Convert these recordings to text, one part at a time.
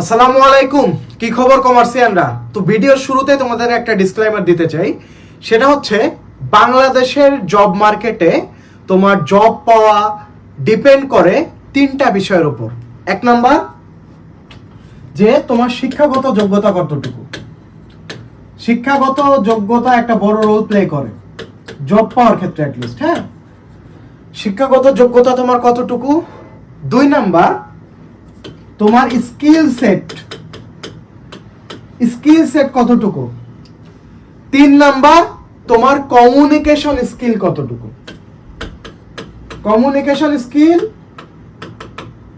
আসসালামু আলাইকুম। কি খবর কমার্সিয়ানরা তো ভিডিওর শুরুতে তোমাদের একটা ডিসক্লেমার দিতে চাই। সেটা হচ্ছে, বাংলাদেশের জব মার্কেটে তোমার জব পাওয়া ডিপেন্ড করে তিনটা বিষয়ের উপর। এক নাম্বার, যে তোমার শিক্ষাগত যোগ্যতা কতটুকু? শিক্ষাগত যোগ্যতা একটা বড় রোল প্লে করে। জব পাওয়ার ক্ষেত্রে অ্যাটলিস্ট হ্যাঁ? শিক্ষাগত যোগ্যতা তোমার কতটুকু? দুই নাম্বার তোমার স্কিল সেট স্কিল সেট কতটুকু? তিন নাম্বার, তোমার কমিউনিকেশন স্কিল কতটুকু? কমিউনিকেশন স্কিল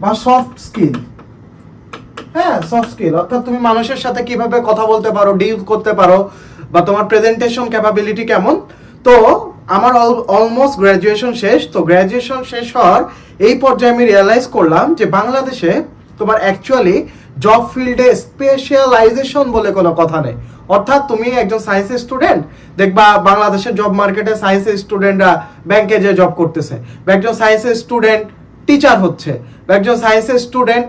বা সফট স্কিল হ্যাঁ সফট স্কিল অর্থাৎ তুমি মানুষের সাথে কীভাবে কথা বলতে পারো ডিল করতে পারো, বা তোমার প্রেজেন্টেশন ক্যাপাবিলিটি কেমন? তো আমার অলমোস্ট গ্র্যাজুয়েশন শেষ। তো গ্র্যাজুয়েশন শেষ হওয়ার এই পর্যায়ে আমি রিয়েলাইজ করলাম যে বাংলাদেশে তোমার অ্যাকচুয়ালি জব ফিল্ডে স্পেশালাইজেশন বলে কোনো কথা নেই। অর্থাৎ তুমি একজন সায়েন্সের স্টুডেন্ট দেখবা বাংলাদেশের জব মার্কেটে সায়েন্সের স্টুডেন্টরা ব্যাংকে যে জব করতেছে। বা একজন সায়েন্সের স্টুডেন্ট টিচার হচ্ছে। বা একজন সায়েন্সের স্টুডেন্ট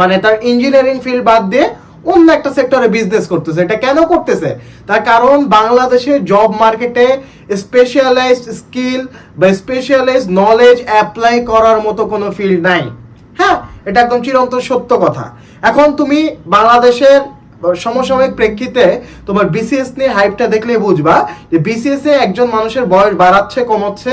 মানে তার ইঞ্জিনিয়ারিং ফিল্ড বাদ দিয়ে অন্য একটা সেক্টরে বিজনেস করতেছে। এটা কেন করতেছে? তার কারণ বাংলাদেশের জব মার্কেটে স্পেশালাইজড স্কিল বা স্পেশালাইজড নলেজ অ্যাপ্লাই করার মতো কোনো ফিল্ড নাই। হ্যাঁ এটা একদম চিরন্তন সত্য কথা। এখন তুমি বাংলাদেশের সমসাময়িক প্রেক্ষিতে তোমার বিসিএস নিয়ে হাইপটা দেখলেই বুঝবা যে বিসিএস এ একজন মানুষের বয়স বাড়াচ্ছে, কমাচ্ছে।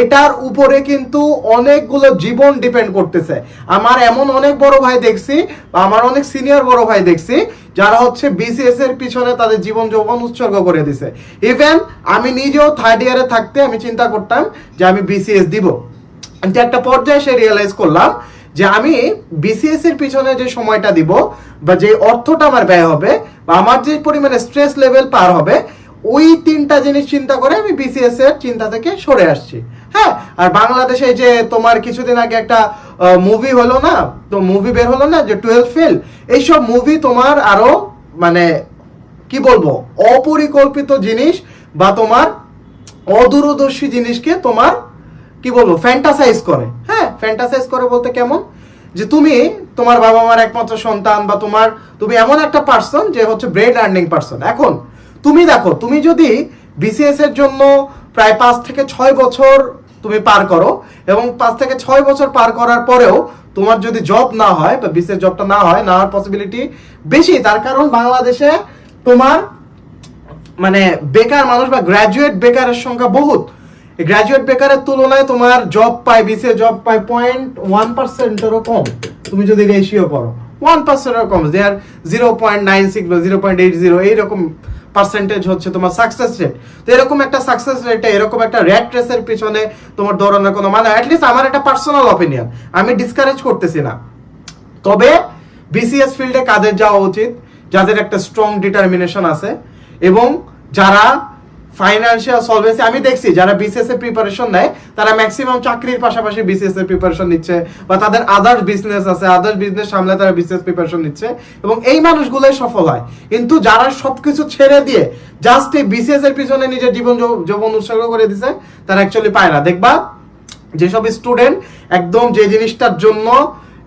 এটার উপরে কিন্তু অনেকগুলো জীবন ডিপেন্ড করতেছে। আমার এমন অনেক বড় ভাই দেখছি বা আমার অনেক সিনিয়র বড় ভাই দেখছি, যারা হচ্ছে বিসিএস এর পিছনে তাদের জীবন যৌবন উৎসর্গ করে দিছে। ইভেন আমি নিজেও থার্ড ইয়ারে থাকতে আমি চিন্তা করতাম যে আমি বিসিএস দিব। একটা পর্যায়ে সে রিয়েলাইজ করলাম যে আমি বিসিএস এর পিছনে যে সময়টা দিব বা যে অর্থটা আমার ব্যয় হবে বা আমার যে পরিমাণে স্ট্রেস লেভেল পার হবে, ওই তিনটা জিনিস চিন্তা করে আমি বিসিএস এর চিন্তা থেকে সরে আসছি। হ্যাঁ আর বাংলাদেশে যে তোমার কিছুদিন আগে একটা মুভি হলো না, তো মুভি বের হলো না, যে টুয়েলভ ফেল এইসব মুভি তোমার আরও মানে কি বলব, অপরিকল্পিত জিনিস বা তোমার অদূরদর্শী জিনিসকে তোমার কি বলব ফ্যান্টাসাইজ করে। হ্যাঁ ফ্যান্টাসাইজ করে বলতে কেমন? যে তুমি তোমার বাবা মার একমাত্র সন্তান বা তোমার, তুমি এমন একটা পার্সন যে হচ্ছে ব্রেড আর্নিং পার্সন এখন, তুমি দেখো, তুমি যদি বিসিএস এর জন্য প্রায় পাঁচ থেকে ছয় বছর তুমি পার করো, এবং পাঁচ থেকে ছয় বছর পার করার পরেও তোমার যদি জব না হয়, বা বিসিএস জবটা না হয়, না হওয়ার পসিবিলিটি বেশি, তার কারণ বাংলাদেশে তোমার মানে বেকার মানুষ বা গ্র্যাজুয়েট বেকারের সংখ্যা বহুত। গ্র্যাজুয়েট বেকারের তুলনায় তোমার জব পায় বিসিএ জব পায় পয়েন্ট ওয়ান পার্সেন্টেরও কম। তুমি যদি রেশিও করো ওয়ান পার্সেন্টেরও কম। They are zero point nine six বা জিরো পয়েন্ট এইট জিরো এইরকম পার্সেন্টেজ হচ্ছে তোমার সাকসেস রেট তো এরকম একটা সাকসেস রেটে এরকম একটা র্যাট রেসের পিছনে তোমার দৌড়ানোর কোনো মানে অ্যাটলিস্ট আমার একটা পার্সোনাল অপিনিয়ন আমি ডিসকারেজ করতেছি না। তবে বিসিএস ফিল্ডে কাদের যাওয়া উচিত, যাদের একটা স্ট্রং ডিটারমিনেশন আছে, এবং যারা ফাইন্যান্সিয়াল সলভেন্সি আমি দেখছি, যারা বিসিএস এর প্রিপারেশন নেয়, তারা ম্যাক্সিমাম চাকরির পাশাপাশি বিসিএস এর প্রিপারেশন নিচ্ছে, বা তাদের আদার্স বিজনেস আছে আদার্স বিজনেস সামলে তারা বিসিএস প্রিপারেশন নিচ্ছে, এবং এই মানুষগুলোই সফল হয়। কিন্তু যারা সবকিছু ছেড়ে দিয়ে জাস্ট এই বিসিএস এর পিছনে নিজের জীবন যৌবন উৎসর্গ করে দিছে, তারা অ্যাকচুয়ালি পায় না। দেখবা, যেসব স্টুডেন্ট একদম যে জিনিসটার জন্য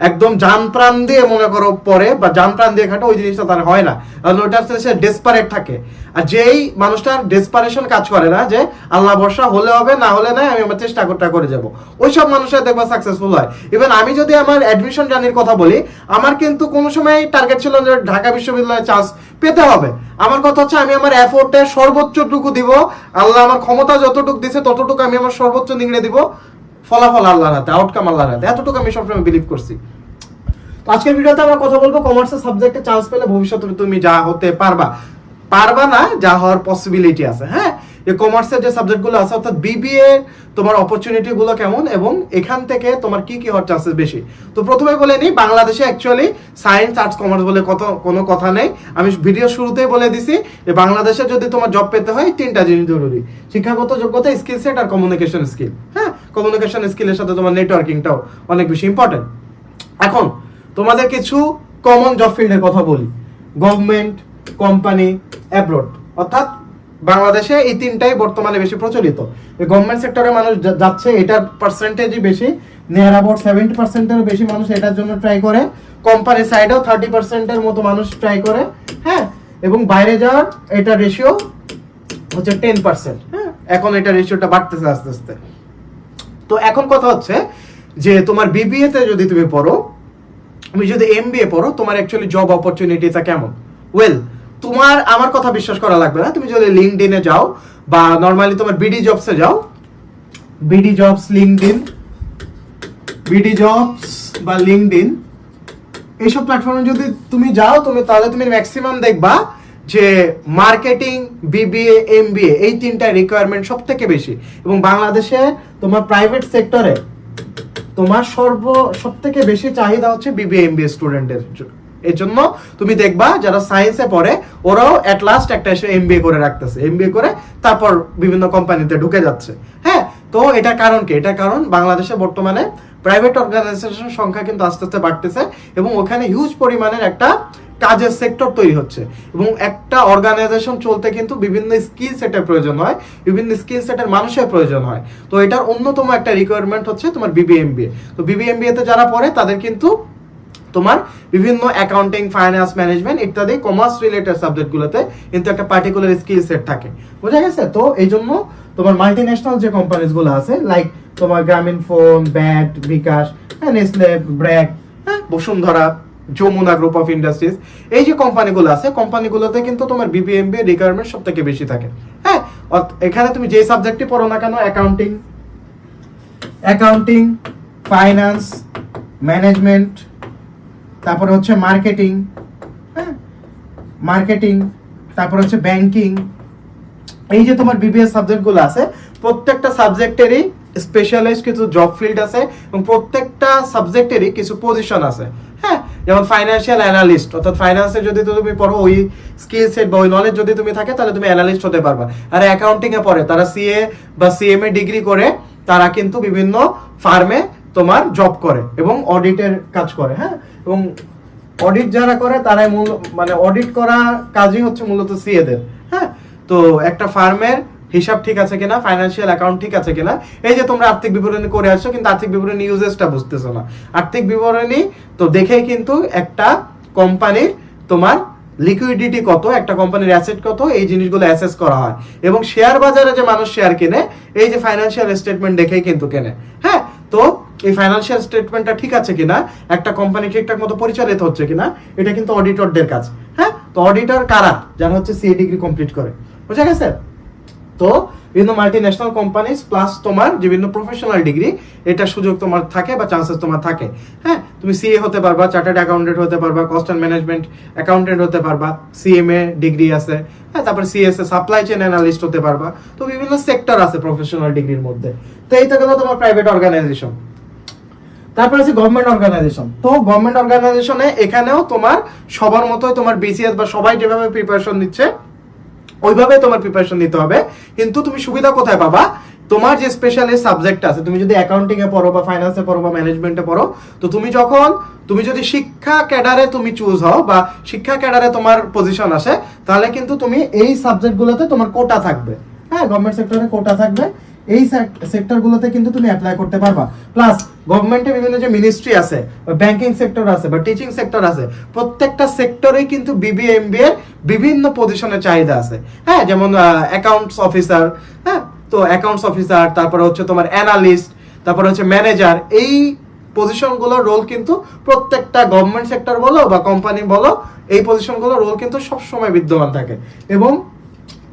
একদম জান প্রাণ দিয়ে মনে করো পরে বা জান প্রাণ দিয়ে খাটো ওই জিনিসটা তার হয় না। কারণ ওইটা হচ্ছে সে ডেসপারেট থাকে। আর যেই মানুষটার ডেসপারেশন কাজ করে না যে আল্লাহ বর্ষা হলে হবে, না হলে না আমি আমার চেষ্টা করতে করে যাব। ওই সব মানুষের দেখবা সাকসেসফুল হয়। ইভেন আমি যদি আমার অ্যাডমিশন জার্নির কথা বলি, আমার কিন্তু কোনো সময় টার্গেট ছিল যে ঢাকা বিশ্ববিদ্যালয়ে চান্স পেতে হবে। আমার কথা হচ্ছে আমি আমার এফোর্টে সর্বোচ্চটুকু দিব, আল্লাহ আমার ক্ষমতা যতটুকু দিছে ততটুকু আমি আমার সর্বোচ্চ নিংড়ে দিব। ফলাফল আল্লাহর হাতে আউটকাম আল্লাহর হাতে। এতটুকু আমি সবসময় বিলিভ করছি। আজকের ভিডিওতে আমরা কথা বলব কমার্সের সাবজেক্টে চান্স পেলে ভবিষ্যতে তুমি যা হতে পারবা। পারবা না, যা হওয়ার পসিবিলিটি আছে হ্যাঁ? এই কমার্সের যে সাবজেক্টগুলো আছে, অর্থাৎ বিবিএ তোমার অপরচুনিটি গুলো কেমন এবং এখান থেকে তোমার কি কি হওয়ার চান্সেস বেশি? তো প্রথমে বলে নিই, বাংলাদেশে অ্যাকচুয়ালি সায়েন্স আর্টস কমার্স বলে কত, কোনো কথা নেই। আমি ভিডিও শুরুতেই বলে দিছি যে বাংলাদেশে যদি তোমার জব পেতে হয়, তিনটা জিনিস জরুরি। শিক্ষাগত যোগ্যতা স্কিল সেট আর কমিউনিকেশন স্কিল হ্যাঁ? কমিউনিকেশন স্কিলের সাথে তোমার নেটওয়ার্কিংটাও অনেক বেশি ইম্পর্টেন্ট এখন, তোমাদের কিছু কমন জব ফিল্ডের কথা বলি। গভর্নমেন্ট কোম্পানি অ্যাব্রোড অর্থাৎ বাংলাদেশে এই তিনটাই বর্তমানে বেশি প্রচলিত। গভর্নমেন্ট সেক্টরে মানুষ যাচ্ছে, এটার পার্সেন্টেজই বেশি। নিয়ার অ্যাবাউট সেভেন্টি পার্সেন্টেরও বেশি মানুষ এটার জন্য ট্রাই করে। কোম্পানি সাইডেও থার্টি পার্সেন্টের মতো মানুষ ট্রাই করে হ্যাঁ? এবং বাইরে যাওয়ার এটা রেশিও হচ্ছে টেন পার্সেন্ট হ্যাঁ? এখন এটা রেশিওটা বাড়তেছে আস্তে আস্তে। তো এখন কথা হচ্ছে যে তোমার বিবিএ তে যদি তুমি পড়ো, তুমি যদি এমবিএ পড়ো, তোমার অ্যাকচুয়ালি জব অপরচুনিটিটা কেমন? ওয়েল তোমার আমার কথা বিশ্বাস করা লাগবে না। তুমি যদি লিঙ্কডইনে যাও বা নর্মালি তোমার বিডি জবসে যাও। BD jobs LinkedIn BD jobs বা লিঙ্কডইন এইসব প্ল্যাটফর্মে যদি তুমি যাও, তুমি তাহলে তুমি ম্যাক্সিমাম দেখবা যে মার্কেটিং বিবিএ এমবিএ এই তিনটা রিকোয়ারমেন্ট সব থেকে বেশি। এবং বাংলাদেশে তোমার প্রাইভেট সেক্টরে তোমার সর্ব সব থেকে বেশি চাহিদা হচ্ছে বিবিএ এমবিএ স্টুডেন্টের এর জন্য তুমি দেখবা যারা সায়েন্সে পড়ে, ওরাও অ্যাট লাস্ট একটা এসে এমবিএ করে রাখতেছে। এমবিএ করে তারপর বিভিন্ন কোম্পানিতে ঢুকে যাচ্ছে। হ্যাঁ? তো এটার কারণ কি? এটা কারণ বাংলাদেশে বর্তমানে প্রাইভেট অর্গানাইজেশন সংখ্যা কিন্তু আস্তে আস্তে বাড়তেছে এবং ওখানে হিউজ পরিমাণের একটা কাজের সেক্টর তৈরি হচ্ছে। এবং একটা অর্গানাইজেশন চলতে কিন্তু বিভিন্ন স্কিল সেটের প্রয়োজন হয়, বিভিন্ন স্কিল সেটের মানুষের প্রয়োজন হয়। তো এটার অন্যতম একটা রিকোয়ারমেন্ট হচ্ছে তোমার বিবিএমবিএ তো বিবিএমবিএ তে যারা পড়ে, তাদের কিন্তু তোমার বিভিন্ন অ্যাকাউন্টিং ফাইন্যান্স ম্যানেজমেন্ট ইত্যাদি কমার্স রিলেটেড সাবজেক্টগুলোতে কিন্তু একটা পার্টিকুলার স্কিল সেট থাকে। বোঝা গেছে? তো এই জন্য তোমার মাল্টি ন্যাশনাল যে কোম্পানিজগুলো আছে লাইক তোমার গ্রামীণ ফোন ব্যাট বিকাশ হ্যাঁ নেসলে ব্র্যাক হ্যাঁ Bashundhara, Jamuna group of industries এই যে কোম্পানিগুলো আছে কোম্পানিগুলোতে কিন্তু তোমার বিবিএমবি রিকোয়ারমেন্ট সব থেকে বেশি থাকে। হ্যাঁ এখানে তুমি যে সাবজেক্টই পড়ো না কেন অ্যাকাউন্টিং অ্যাকাউন্টিং ফাইন্যান্স ম্যানেজমেন্ট তারপরে হচ্ছে মার্কেটিং হ্যাঁ? মার্কেটিং, তারপর হচ্ছে ব্যাংকিং। এই যে তোমার বিবিএস সাবজেক্টগুলো আছে, প্রত্যেকটা সাবজেক্টেরই স্পেশালাইজ কিছু জব ফিল্ড আছে এবং প্রত্যেকটা সাবজেক্টেরই কিছু পজিশন আছে হ্যাঁ? যেমন ফাইন্যান্সিয়াল অ্যানালিস্ট অর্থাৎ ফাইন্যান্সে যদি তুমি পড়ো, ওই স্কিল সেট বা ওই নলেজ যদি তুমি থাকে, তাহলে তুমি অ্যানালিস্ট হতে পারবা। আর অ্যাকাউন্টিং এ পড়ে, তারা সিএ বা সিএম এ ডিগ্রি করে, তারা কিন্তু বিভিন্ন ফার্মে তোমার জব করে এবং অডিটের কাজ করে হ্যাঁ? এবং অডিট যারা করে, তারাই মূল মানে অডিট করা কাজই হচ্ছে মূলত সিএদের হ্যাঁ? তো একটা ফার্মের হিসাব ঠিক আছে কিনা ফাইন্যান্সিয়াল অ্যাকাউন্ট ঠিক আছে কিনা, এই যে তোমরা আর্থিক বিবরণী করে আসছো, কিন্তু আর্থিক বিবরণী ইউজেসটা বুঝতেছো না। আর্থিক বিবরণী, তো দেখেই কিন্তু একটা কোম্পানির তোমার লিকুইডিটি কত, একটা কোম্পানির অ্যাসেট কত, এই জিনিসগুলো অ্যাসেস করা হয়। এবং শেয়ার বাজারে যে মানুষ শেয়ার কেনে, এই যে ফাইন্যান্সিয়াল স্টেটমেন্ট দেখেই কিন্তু কেনে। হ্যাঁ? এই ফাইন্যান্সিয়াল স্টেটমেন্টটা ঠিক আছে কিনা? একটা কোম্পানি ঠিকঠাক মতো পরিচালিত হচ্ছে কিনা? এটা কিন্তু অডিটরদের কাজ। হ্যাঁ? তো অডিটর কারা? যারা হচ্ছে সি ডিগ্রি কমপ্লিট করে। বুঝা গেছে? তো বিভিন্ন মাল্টি ন্যাশনাল কোম্পানিজ প্লাস তোমার বিভিন্ন প্রফেশনাল ডিগ্রি এটা সুযোগ তোমার থাকে বা চান্সেস তোমার থাকে। হ্যাঁ? তুমি সিএ হতে পারবা চার্টার্ড অ্যাকাউন্টেন্ট হতে পারবা কস্ট অ্যান্ড ম্যানেজমেন্ট অ্যাকাউন্টেন্ট হতে পারবা সিএমএ ডিগ্রি আছে। হ্যাঁ? তারপর সিএসএ সাপ্লাই চেন অ্যানালিস্ট হতে পারবা। তো বিভিন্ন সেক্টর আছে প্রফেশনাল ডিগ্রির মধ্যে। তো এইটা গেলো তোমার প্রাইভেট অর্গানাইজেশন তারপর আছে গভর্নমেন্ট অর্গানাইজেশন তো গভর্নমেন্ট অর্গানাইজেশনে এখানেও তোমার সবার মতোই তোমার বিসিএস বা সবাই যেভাবে প্রিপারেশন নিচ্ছে, ওইভাবে তোমার প্রিপারেশন নিতে হবে। কিন্তু তুমি সুবিধা কোথায় পাবা? তোমার যে স্পেশালিস্ট সাবজেক্ট আছে, তুমি যদি অ্যাকাউন্টিং এ পড়ো বা ফাইন্যান্সে পড়ো বা ম্যানেজমেন্টে পড়ো, তো তুমি যখন, তুমি যদি শিক্ষা ক্যাডারে তুমি চুজ হও বা শিক্ষা ক্যাডারে তোমার পজিশন আসে, তাহলে কিন্তু তুমি এই সাবজেক্টগুলোতে তোমার কোটা থাকবে। হ্যাঁ গভর্নমেন্ট সেক্টরে কোটা থাকবে। এই সেক্টরগুলোতে কিন্তু তুমি অ্যাপ্লাই করতে পারবা। প্লাস গভর্নমেন্টের বিভিন্ন যে মিনিস্ট্রি আছে, বা ব্যাংকিং সেক্টর আছে, বা টিচিং সেক্টর আছে, প্রত্যেকটা সেক্টরে কিন্তু বিবিএ এমবিএ বিভিন্ন পজিশনের চাহিদা আছে। হ্যাঁ যেমন অ্যাকাউন্টস অফিসার হ্যাঁ তো অ্যাকাউন্টস অফিসার তারপরে হচ্ছে তোমার অ্যানালিস্ট তারপরে হচ্ছে ম্যানেজার এই পজিশনগুলোর রোল কিন্তু প্রত্যেকটা গভর্নমেন্ট সেক্টর বলো বা কোম্পানি বলো, এই পজিশনগুলোর রোল কিন্তু সবসময় বিদ্যমান থাকে। এবং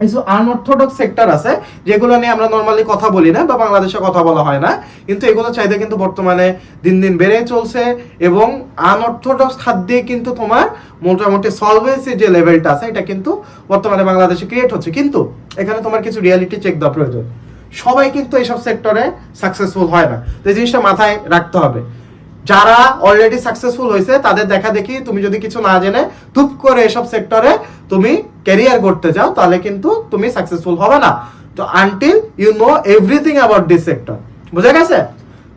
কিছু আনঅর্থোডক্স সেক্টর আছে, যেগুলো নিয়ে আমরা নর্মালি কথা বলি না বা বাংলাদেশে কথা বলা হয় না। কিন্তু এগুলো চাহিদা কিন্তু বর্তমানে দিন দিন বেড়ে চলছে এবং আনঅর্থোডক্স দিয়ে কিন্তু তোমার মোটামুটি সলভেন্সি যে লেভেলটা আছে, এটা কিন্তু বর্তমানে বাংলাদেশে ক্রিয়েট হচ্ছে। কিন্তু এখানে তোমার কিছু রিয়ালিটি চেক দেওয়া প্রয়োজন। সবাই কিন্তু এইসব সেক্টরে সাকসেসফুল হয় না। তো এই জিনিসটা মাথায় রাখতে হবে। যারা অলরেডি সাকসেসফুল হয়েছে, তাদের দেখা দেখি তুমি যদি কিছু না জেনে ধুপ করে এসব সেক্টরে তুমি ক্যারিয়ার করতে যাও তাহলে কিন্তু তুমি সাকসেসফুল হবে না। তো until you know everything about this sector বুঝা গেছে?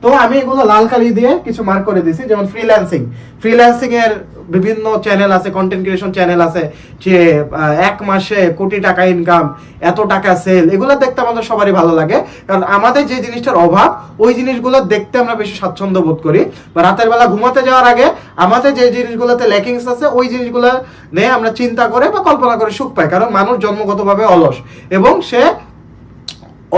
তো আমি এগুলো লাল কালি দিয়ে কিছু মার্ক করে দিছি যেমন ফ্রিল্যান্সিং ফ্রিল্যান্সিং এর বিভিন্ন চ্যানেল আছে কন্টেন্ট ক্রিয়েশন চ্যানেল আছে, যে এক মাসে কোটি টাকা ইনকাম এত টাকা সেল এগুলো দেখতে আমাদের সবারই ভালো লাগে। কারণ আমাদের যে জিনিসটার অভাব, ওই জিনিসগুলো দেখতে আমরা বেশি স্বাচ্ছন্দ্য বোধ করি। বা রাতের বেলা ঘুমাতে যাওয়ার আগে আমাদের যে জিনিসগুলোতে ল্যাকিংস আছে, ওই জিনিসগুলো নিয়ে আমরা চিন্তা করে বা কল্পনা করে সুখ পাই। কারণ মানুষ জন্মগতভাবে অলস, এবং সে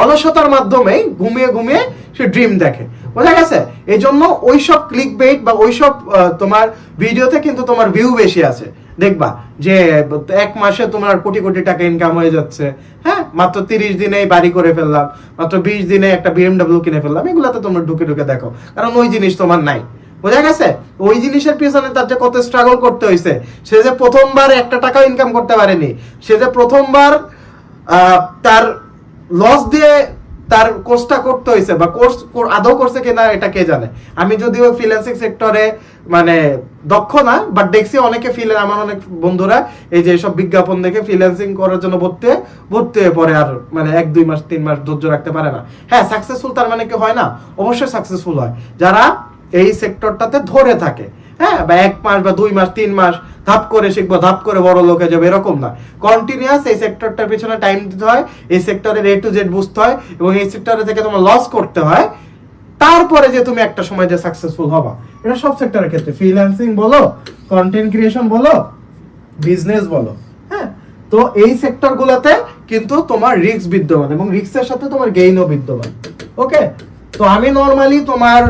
অলসতার মাধ্যমে ঘুমিয়ে ঘুমিয়ে সে ড্রিম দেখে। বোঝা গেছে? এই জন্য ওইসব ক্লিক বেট বা ওইসব তোমার ভিডিওতে কিন্তু তোমার ভিউ বেশি আছে। দেখবা যে এক মাসে তোমার কোটি কোটি টাকা ইনকাম হয়ে যাচ্ছে। হ্যাঁ? মাত্র তিরিশ দিনেই বাড়ি করে ফেললাম, মাত্র বিশ দিনে একটা বিএমডাব্লিউ কিনে ফেললাম, এগুলাতে তোমরা ঢুকে ঢুকে দেখো। কারণ ওই জিনিস তোমার নাই। বোঝা গেছে? ওই জিনিসের পিছনে তার যে কত স্ট্রাগল করতে হয়েছে সে যে প্রথমবার একটা টাকাও ইনকাম করতে পারেনি, সে যে প্রথমবার তার লস দিয়ে তার কোর্সটা করতে হয়েছে বা কোর্স আদৌ করছে কিনা এটা কে জানে? আমি যদিও ফ্রিল্যান্সিং সেক্টরে মানে দক্ষ না বাট দেখছি অনেকে ফিলে আমার অনেক বন্ধুরা এই যে সব বিজ্ঞাপন দেখে ফ্রিল্যান্সিং করার জন্য ভর্তি ভর্তি হয়ে পরে আর মানে এক, দুই মাস, তিন মাস ধৈর্য রাখতে পারে না। হ্যাঁ সাকসেসফুল তার মানে কি হয় না? অবশ্যই সাকসেসফুল হয়। যারা এই সেক্টরটাতে ধরে থাকে। হ্যাঁ বা এক মাস বা দুই মাস, তিন মাস ধাপ করে শিখব, ধাপ করে বড় লোকে যাবে, এরকম না। কন্টিনিউয়াস এই সেক্টরটার পিছনে টাইম দিতে হয়, এই সেক্টরের এ টু জেড বুঝতে হয় এবং এই সেক্টরে থেকে তোমার লস করতে হয়। তারপরে যে তুমি একটা সময় যে সাকসেসফুল হবা, এটা সব সেক্টরের ক্ষেত্রে। ফ্রিল্যান্সিং বলো কন্টেন্ট ক্রিয়েশন বলো বিজনেস বলো হ্যাঁ? তো এই সেক্টরগুলোতে কিন্তু তোমার রিস্ক বিদ্যমান এবং রিস্কের সাথে তোমার গেইনও বিদ্যমান ওকে তো আমি নর্মালি তোমার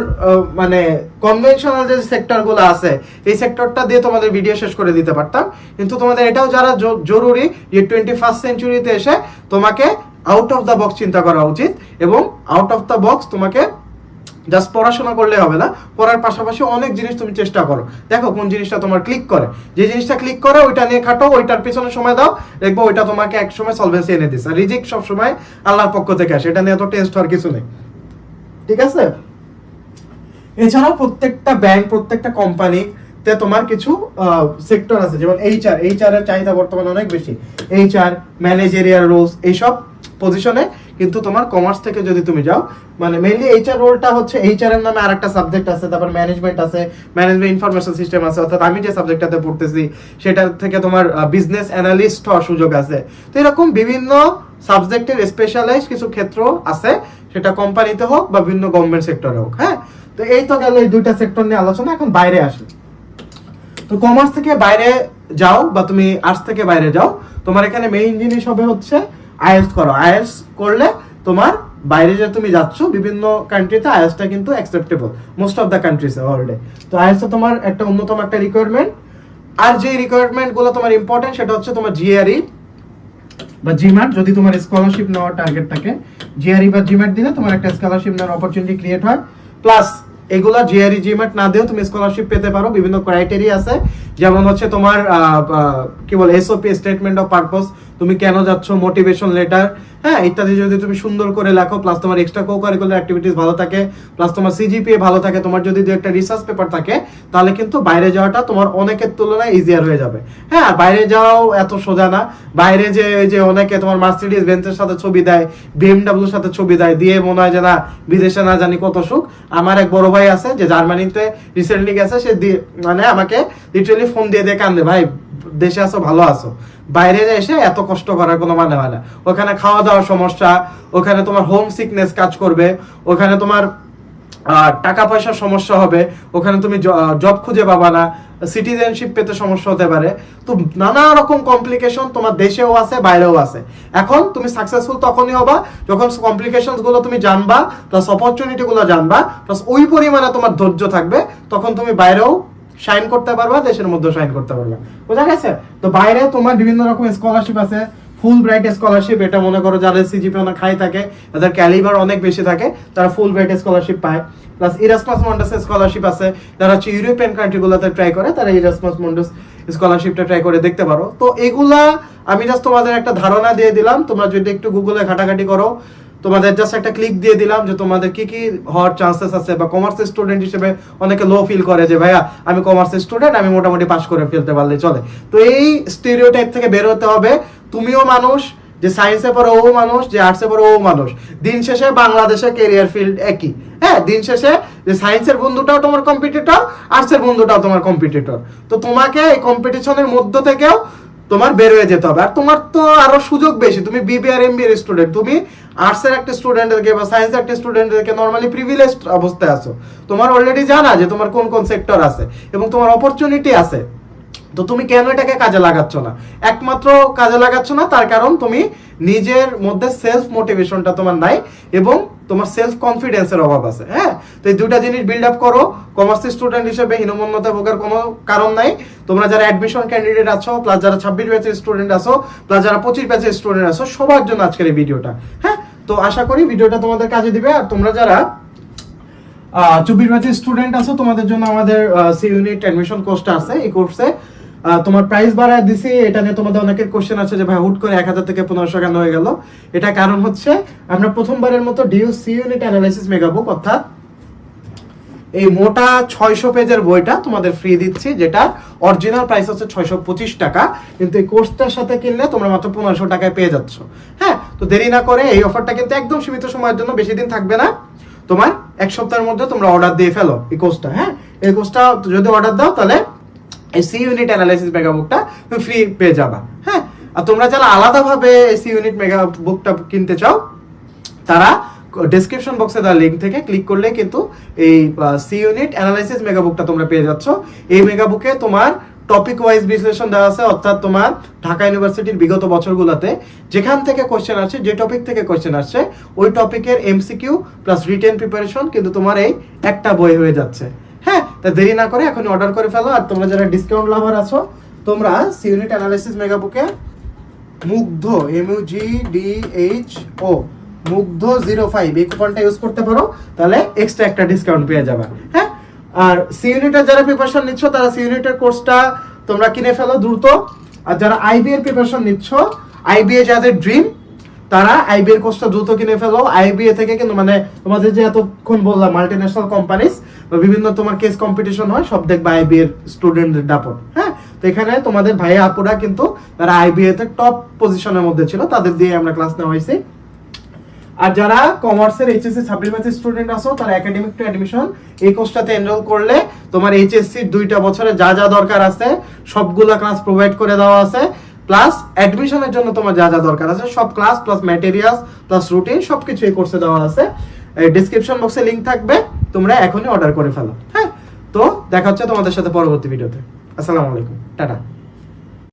মানে কনভেনশনাল যে সেক্টরগুলো আছে, এই সেক্টরটা দিয়ে তোমাদের ভিডিও শেষ করে দিতে পারতাম। কিন্তু তোমাদের এটাও যারা জরুরি যে টোয়েন্টি ফার্স্ট সেঞ্চুরিতে এসে তোমাকে আউট অফ দ্য বক্স চিন্তা করা উচিত এবং আউট অফ দ্য বক্স তোমাকে জাস্ট পড়াশোনা করলে হবে না, পড়ার পাশাপাশি অনেক জিনিস তুমি চেষ্টা করো। দেখো কোন জিনিসটা তোমার ক্লিক করে। যে জিনিসটা ক্লিক করে, ওইটা নিয়ে খাটো, ওইটার পিছনে সময় দাও, দেখব ওইটা তোমাকে একসময় সলভেন্সি এনে দিচ্ছে রিজিক সবসময় আল্লাহর পক্ষ থেকে আসে। এটা নিয়ে এত টেস্ট হওয়ার কিছু নেই। ঠিক আছে? এছাড়াও প্রত্যেকটা ব্যাংক প্রত্যেকটা কোম্পানিতে তোমার কিছু সেক্টর আছে। যেমন এইচআর এইচআর এর চাহিদা বর্তমানে অনেক বেশি। এইচআর ম্যানেজেরিয়াল রোলস এইসব পজিশনে কিন্তু তোমার কমার্স থেকে যদি তুমি যাও মানে মেইনলি এইচআর রোলটা হচ্ছে এইচআর এর নামে আরেকটা সাবজেক্ট আছে, তারপর ম্যানেজমেন্ট আছে ম্যানেজমেন্ট ইনফরমেশন সিস্টেম আছে, অর্থাৎ আমি যে সাবজেক্টটাতে পড়তেছি সেটার থেকে তোমার বিজনেস অ্যানালিস্ট হওয়ার সুযোগ আছে। তো এরকম বিভিন্ন সাবজেক্টের স্পেশালাইজ কিছু ক্ষেত্র আছে সেটা কোম্পানিতে হোক বা বিভিন্ন গভর্নমেন্ট সেক্টরে হোক হ্যাঁ? তো এই তো গেল এই দুইটা সেক্টর নিয়ে আলোচনা, এখন বাইরে আসি। তো কমার্স থেকে বাইরে যাও বা তুমি আর্টস থেকে বাইরে যাও, তোমার এখানে মেইন জিনিস হবে হচ্ছে আইএলস করো। আইএলস করলে তোমার বাইরে যে তুমি যাচ্ছ, বিভিন্ন কান্ট্রিতে আইএলসটা কিন্তু acceptable most of the countries ওয়ার্ল্ডে তো আইএলসটা তোমার একটা অন্যতম একটা রিকোয়ারমেন্ট আর যে রিকোয়ারমেন্টগুলো তোমার ইম্পর্টেন্ট সেটা হচ্ছে তোমার জিআরই বা জিম্যাট যদি তোমার স্কলারশিপ নেওয়ার টার্গেট থাকে জিআরই বা জিম্যাট দিলে তোমার একটা স্কলারশিপ নেওয়ার অপরচুনিটি ক্রিয়েট হয়। প্লাস এগুলা জিআরই জিম্যাট না দিয়েও তুমি স্কলারশিপ পেতে পারো, বিভিন্ন ক্রাইটেরিয়া আছে। যেমন হচ্ছে তোমার কি বলে এসওপি স্টেটমেন্ট অফ পারপোজ তুমি কেন যাচ্ছ? মোটিভেশন লেটার হ্যাঁ ইত্যাদি যদি তুমি সুন্দর করে লেখো প্লাস তোমার এক্সট্রা কো কারিকুলার অ্যাক্টিভিটিস ভালো থাকে প্লাস তোমার সিজিপিএ ভালো থাকে, তোমার যদি দু একটা রিসার্চ পেপার থাকে, তাহলে কিন্তু বাইরে যাওয়াটা তোমার অনেকের তুলনায় ইজিয়ার হয়ে যাবে। হ্যাঁ বাইরে যাওয়াও এত সোজা না। বাইরে যে ওই যে অনেকে তোমার মার্সিডিস বেঞ্চের সাথে ছবি দেয় বিএমডাব্লিউর সাথে ছবি দেয়, দিয়ে মনে হয় যে না, বিদেশে না জানি কত সুখ। আমার এক বড় ভাই আছে যে জার্মানিতে রিসেন্টলি গেছে, সে মানে আমাকে লিটারালি ফোন দিয়ে দিয়ে কান্দে, ভাই দেশে আছো, ভালো আছো। বাইরে এসে এত কষ্ট করার কোনো মানে হয় না। ওখানে খাওয়া দাওয়ার সমস্যা, ওখানে তোমার হোম সিকনেস কাজ করবে, ওখানে তোমার টাকা পয়সার সমস্যা হবে, ওখানে তুমি জব খুঁজে পাবা না সিটিজেনশিপ পেতে সমস্যা হতে পারে। তো নানা রকম কমপ্লিকেশন তোমার দেশেও আছে, বাইরেও আছে। এখন তুমি সাকসেসফুল তখনই হবা, যখন কমপ্লিকেশনগুলো তুমি জানবা প্লাস অপরচুনিটি গুলো জানবা প্লাস ওই পরিমাণে তোমার ধৈর্য থাকবে, তখন তুমি বাইরেও শাইন করতে পারবা, দেশের মধ্যে শাইন করতে পারবা। বোঝা গেছে? তো বাইরে তোমার বিভিন্ন রকম স্কলারশিপ আছে ফুল ব্রাইট স্কলারশিপ এটা মনে করো যাদের সিজিপি অনেক হাই থাকে, তাদের ক্যালিবার অনেক বেশি থাকে, তারা ফুল ব্রাইট স্কলারশিপ পায় প্লাস ইরাসমাস মন্ডাস স্কলারশিপ আছে, যারা হচ্ছে ইউরোপিয়ান কান্ট্রিগুলোতে ট্রাই করে, তারা ইরাসমাস মন্ডাস স্কলারশিপটা ট্রাই করে দেখতে পারো। তো এগুলা আমি জাস্ট তোমাদের একটা ধারণা দিয়ে দিলাম, তোমরা যদি একটু গুগলে ঘাটাঘাটি করো তোমাদের জাস্ট একটা ক্লিক দিয়ে দিলাম যে তোমাদের কি কি হওয়ার চান্সেস আছে বা কমার্সের স্টুডেন্ট হিসেবে অনেকে লো ফিল করে যে, ভাইয়া, আমি কমার্সের স্টুডেন্ট আমি মোটামুটি পাস করে ফেলতে পারলে চলে। তো এই স্টেরিওটাইপ থেকে বের হতে হবে, তুমিও মানুষ, যে সায়েন্সে পড়ে ও মানুষ, যে আর্টসে পড়ে ও মানুষ। দিন শেষে বাংলাদেশে কেরিয়ার ফিল্ড একই। হ্যাঁ দিন শেষে যে সায়েন্সের বন্ধুটাও তোমার কম্পিটিটর আর্টসের বন্ধুটাও তোমার কম্পিটিটর তো তোমাকে এই কম্পিটিশনের মধ্য থেকেও তোমার বের হয়ে যেতে হবে। আর তোমার তো আরও সুযোগ বেশি। তুমি বিবিআর আর এমবি এর স্টুডেন্ট তুমি আর্টসের একটা স্টুডেন্টদেরকে বা সায়েন্সের একটা স্টুডেন্টদেরকে নর্মালি প্রিভিলেজ অবস্থায় আছো। তোমার অলরেডি জানা যে তোমার কোন কোন সেক্টর আছে এবং তোমার অপরচুনিটি আছে। তো তুমি কেন এটাকে কাজে লাগাচ্ছ না? একমাত্র কাজে লাগাচ্ছ না, তার কারণ তুমি নিজের মধ্যে সেলফ মোটিভেশনটা তোমার নাই এবং তোমার সেলফ কনফিডেন্সের অভাব আছে হ্যাঁ? তো এই দুটা জিনিস বিল্ড আপ করো। কমার্স স্টুডেন্ট হিসেবে হীনমন্যতা ভোগার কোনো কারণ নাই। তোমরা যারা অ্যাডমিশন ক্যান্ডিডেট আছো প্লাস যারা ছাব্বিশ ব্যাচের স্টুডেন্ট আছো প্লাস যারা পঁচিশ ব্যাচের স্টুডেন্ট আছো, সবার জন্য আজকের এই ভিডিওটা হ্যাঁ? তো আশা করি ভিডিওটা তোমাদের কাজে দিবে। আর তোমরা যারা চব্বিশ ব্যাচের স্টুডেন্ট তোমাদের জন্য আমাদের সি ইউনিট অ্যাডমিশন কোর্সটা আছে এই কোর্সে তোমার প্রাইস বাড়ায় দিছি, এটা নিয়ে তোমাদের অনেকের কোশ্চেন আছে যে, ভাই, হুট করে এক হাজার থেকে পনেরোশো কেন হয়ে গেল। এটা কারণ হচ্ছে, আমরা প্রথমবারের মতো DU C unit analysis megabook অর্থাৎ এই মোটা ছয়শো পেজের বইটা তোমাদের ফ্রি দিচ্ছি যেটা অরিজিনাল প্রাইস হচ্ছে ছয়শো পঁচিশ টাকা। কিন্তু এই কোর্সটার সাথে কিনলে তোমরা মাত্র পনেরোশো টাকায় পেয়ে যাচ্ছ। হ্যাঁ তো দেরি না করে এই অফারটা কিন্তু একদম সীমিত সময়ের জন্য, বেশি দিন থাকবে না। তোমার এক সপ্তাহের মধ্যে তোমরা অর্ডার দিয়ে ফেলো এই কোর্সটা হ্যাঁ? এই কোর্সটা যদি অর্ডার দাও তাহলে এই সি ইউনিট অ্যানালাইসিস মেগা বুকটা তুমি ফ্রি পেয়ে যাবা হ্যাঁ? আর তোমরা যারা আলাদাভাবে সি ইউনিট মেগা বুকটা কিনতে চাও, তারা ডেসক্রিপশন বক্সে দেওয়া লিঙ্ক থেকে ক্লিক করলে কিন্তু এই সি ইউনিট অ্যানালাইসিস মেগা বুকটা তোমরা পেয়ে যাচ্ছ। এই মেগা বুকে তোমার টপিক ওয়াইজ বিশ্লেষণ দেওয়া আছে, অর্থাৎ তোমার ঢাকা ইউনিভার্সিটির বিগত বছরগুলোতে, যেখান থেকে কোশ্চেন আসছে, যে টপিক থেকে কোশ্চেন আসছে, ওই টপিকের এমসিকিউ প্লাস রিটেন প্রিপারেশন কিন্তু তোমার এই একটা বই হয়ে যাচ্ছে। হ্যাঁ তা দেরি না করে এখন অর্ডার করে ফেলো, আর তোমরা যারা ডিসকাউন্ট লাভার আছো, তোমরা সি ইউনিট অ্যানালাইসিস মেগা বুকে মুগ্ধ M U G D H O মুগ্ধ জিরো ফাইভ এই কুপনটা ইউজ করতে পারো, তাহলে এক্সট্রা একটা ডিসকাউন্ট পেয়ে যাবে। হ্যাঁ আর সি ইউনিটের যারা প্রিপারেশন নিচ্ছ, তারা সি ইউনিটের কোর্সটা তোমরা কিনে ফেলো দ্রুত। আর যারা আইবি এর প্রিপারেশন নিচ্ছ আইবি এ যাদের ড্রিম তারা আইবি এর কোর্সটা দ্রুত কিনে ফেলো। আইবি এ থেকে কিন্তু মানে তোমাদের যে এতক্ষণ বললাম মাল্টিন্যাশনাল কোম্পানিজ বা বিভিন্ন তোমার কেস কম্পিটিশন হয়, সব দেখবে আইবি এর স্টুডেন্টদের দাপট হ্যাঁ? তো এখানে তোমাদের ভাইয়া আপুরা কিন্তু তারা আইবিএ তে টপ পজিশনের মধ্যে ছিল, তাদের দিয়ে আমরা ক্লাস নেওয়া হয়েছে। আর যারা কমার্সের এইচএসসি ছাব্বিশ ব্যাচের স্টুডেন্ট আছো, তারা একাডেমিক টু অ্যাডমিশন এই কোর্সটাতে এনরোল করলে তোমার এইচএসসি দুইটা বছরে যা যা দরকার আছে, সবগুলা ক্লাস প্রোভাইড করে দেওয়া আছে। প্লাস অ্যাডমিশনের জন্য তোমার যা যা দরকার আছে, সব class plus materials plus routine সবকিছু এই কোর্সে দেওয়া আছে। ডিসক্রিপশন বক্সে লিংক থাকবে, তোমরা এখনই অর্ডার করে ফেলো। হ্যাঁ? তো দেখা হচ্ছে তোমাদের সাথে পরবর্তী ভিডিওতে আসসালামু আলাইকুম। টাটা।